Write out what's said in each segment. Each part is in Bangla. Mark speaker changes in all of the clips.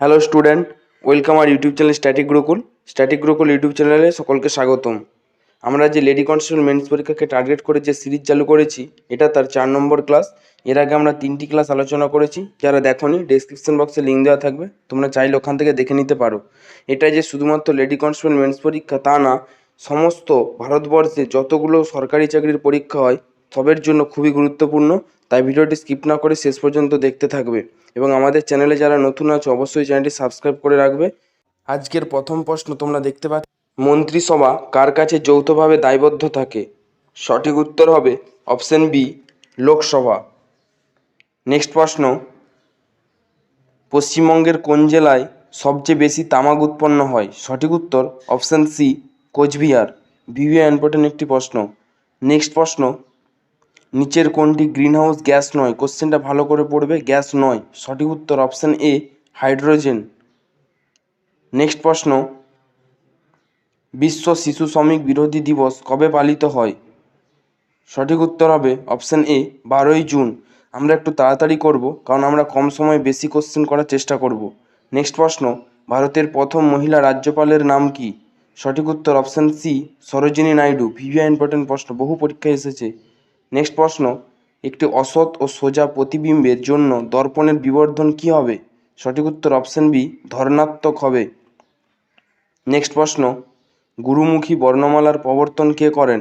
Speaker 1: Hello student welcome our YouTube channel static Gurukul static Gurukul YouTube চ্যানেলে সকলকে স্বাগতম। আমরা যে লেডি কনস্টেবল মেন্স পরীক্ষাকে টার্গেট করে যে সিরিজ চালু করেছি, এটা তার চার নম্বর ক্লাস এর আগে আমরা তিনটি ক্লাস আলোচনা করেছি, যারা দেখোনি ডেসক্রিপশন বক্সে লিঙ্ক দেওয়া থাকবে, তোমরা চাইলে ওখান থেকে দেখে নিতে পারো। এটা যে শুধুমাত্র লেডি কনস্টেবল মেন্স পরীক্ষা তা না, সমস্ত ভারতবর্ষে যতগুলো সরকারি চাকরির পরীক্ষা হয় সবের জন্য খুবই গুরুত্বপূর্ণ। তাই ভিডিওটি স্কিপ না করে শেষ পর্যন্ত দেখতে থাকবে এবং আমাদের চ্যানেলে যারা নতুন আছে, অবশ্যই চ্যানেলটি সাবস্ক্রাইব করে রাখবে। আজকের প্রথম প্রশ্ন তোমরা দেখতে পাচ্ছ, মন্ত্রিসভা কার কাছে যৌথভাবে দায়বদ্ধ থাকে? সঠিক উত্তর হবে অপশন বি, লোকসভা। নেক্সট প্রশ্ন, পশ্চিমবঙ্গের কোন জেলায় সবচেয়ে বেশি তামাক উৎপন্ন হয়? সঠিক উত্তর অপশন সি, কোচবিহার। ভিভিও ইম্পর্টেন্ট একটি প্রশ্ন। নেক্সট প্রশ্ন নিচের কোনটি গ্রিনহাউস গ্যাস নয়? কোশ্চেনটা ভালো করে পড়বে, গ্যাস নয়। সঠিক উত্তর, অপশান এ, হাইড্রোজেন। নেক্সট প্রশ্ন। বিশ্ব শিশু শ্রমিক বিরোধী দিবস কবে পালিত হয়? সঠিক উত্তর হবে অপশান এ, বারোই জুন। আমরা একটু তাড়াতাড়ি করব, কারণ আমরা কম সময়ে বেশি কোশ্চেন করার চেষ্টা করব। নেক্সট প্রশ্ন, ভারতের প্রথম মহিলা রাজ্যপালের নাম কি? সঠিক উত্তর option C, Sarojini Naidu. VVI important প্রশ্ন, বহু পরীক্ষায় এসেছে। নেক্সট প্রশ্ন, একটি অসৎ ও সোজা প্রতিবিম্বের জন্য দর্পণের বিবর্ধন কী হবে? সঠিক উত্তর অপশন বি ধর্ণাত্মক হবে। নেক্সট প্রশ্ন, গুরুমুখী বর্ণমালার প্রবর্তন কে করেন?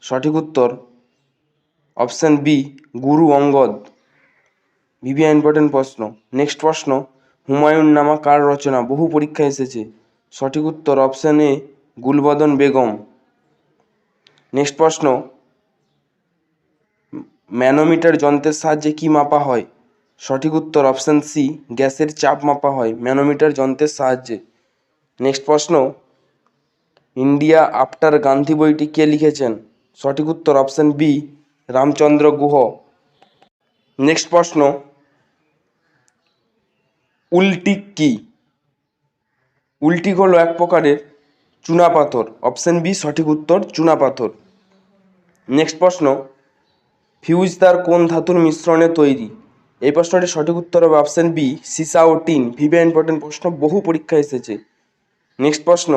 Speaker 1: সঠিক উত্তর option B Guru Angad. Very important প্রশ্ন। নেক্সট প্রশ্ন, হুমায়ুন নামা কার রচনা? বহু পরীক্ষায় এসেছে। সঠিক উত্তর option A Gulbadan Begum. Next প্রশ্ন ম্যানোমিটার যন্ত্রের সাহায্যে কি মাপা হয়? সঠিক উত্তর অপশন সি, গ্যাসের চাপ মাপা হয় ম্যানোমিটার যন্ত্রের সাহায্যে। নেক্সট প্রশ্ন, ইন্ডিয়া আফটার গান্ধী বইটি কে লিখেছেন? সঠিক উত্তর option B, Ramachandra Guha. Next প্রশ্ন উল্টিক কি? উল্টিক হলো এক প্রকারের চুনাপাথর অপশন বি, সঠিক উত্তর চুনাপাথর নেক্সট প্রশ্ন ফিউজ তার কোন ধাতুর মিশ্রণে তৈরি? এই প্রশ্নটির সঠিক উত্তর হবে অপশন বি সিসা ও টিন ভিভিয়া ইম্পর্টেন্ট প্রশ্ন, বহু পরীক্ষায় এসেছে। নেক্সট প্রশ্ন,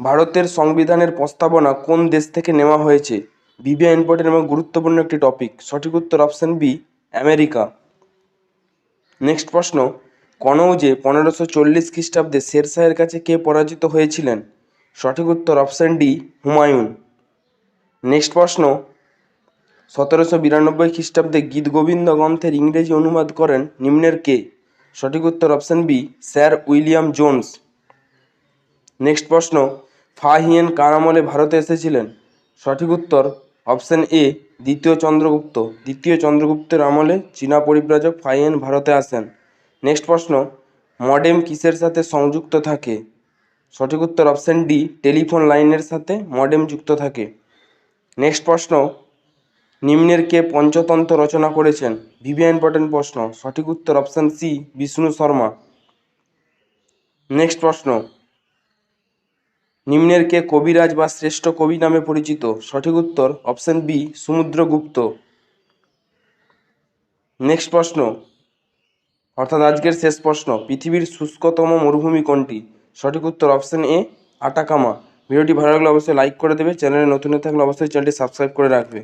Speaker 1: ভারতের সংবিধানের প্রস্তাবনা কোন দেশ থেকে নেওয়া হয়েছে? ভিভিয়া ইম্পর্টেন্ট এবং গুরুত্বপূর্ণ একটি টপিক সঠিক উত্তর অপশন বি, আমেরিকা। নেক্সট প্রশ্ন কনৌজে পনেরোশো চল্লিশ খ্রিস্টাব্দে শেরশাহের কাছে কে পরাজিত হয়েছিলেন? সঠিক উত্তর অপশন ডি, হুমায়ুন। নেক্সট প্রশ্ন সতেরোশো বিরানব্বই খ্রিস্টাব্দে গীত গোবিন্দ গ্রন্থের ইংরেজি অনুবাদ করেন নিম্নের কে? সঠিক উত্তর option B, sir William Jones. Next প্রশ্ন, ফাহিয়েন কার আমলে ভারতে এসেছিলেন? সঠিক উত্তর অপশন এ, দ্বিতীয় চন্দ্রগুপ্ত। দ্বিতীয় চন্দ্রগুপ্তের আমলে চীনা পরিব্রাজক ফাহিয়েন ভারতে আসেন। নেক্সট প্রশ্ন, মডেম কিসের সাথে সংযুক্ত থাকে? সঠিক উত্তর অপশন ডি, টেলিফোন লাইনের সাথে মডেম যুক্ত থাকে। নেক্সট প্রশ্ন নিম্নের কে পঞ্চতন্ত্র রচনা করেছেন? ভিভিয়া ইম্পর্টেন্ট প্রশ্ন। সঠিক উত্তর option C, Vishnu Sharma. Next প্রশ্ন। নিম্নের কে কবিরাজ বা শ্রেষ্ঠ কবি নামে পরিচিত? সঠিক উত্তর অপশন বি সমুদ্রগুপ্ত নেক্সট প্রশ্ন। অর্থাৎ আজকের শেষ প্রশ্ন। পৃথিবীর শুষ্কতম মরুভূমি কোনটি? সঠিক উত্তর অপশন এ, আটাকামা। ভিডিওটি ভালো লাগলে অবশ্যই লাইক করে দেবে। চ্যানেলে নতুন থাকলে অবশ্যই চ্যানেলটি সাবস্ক্রাইব করে রাখবে।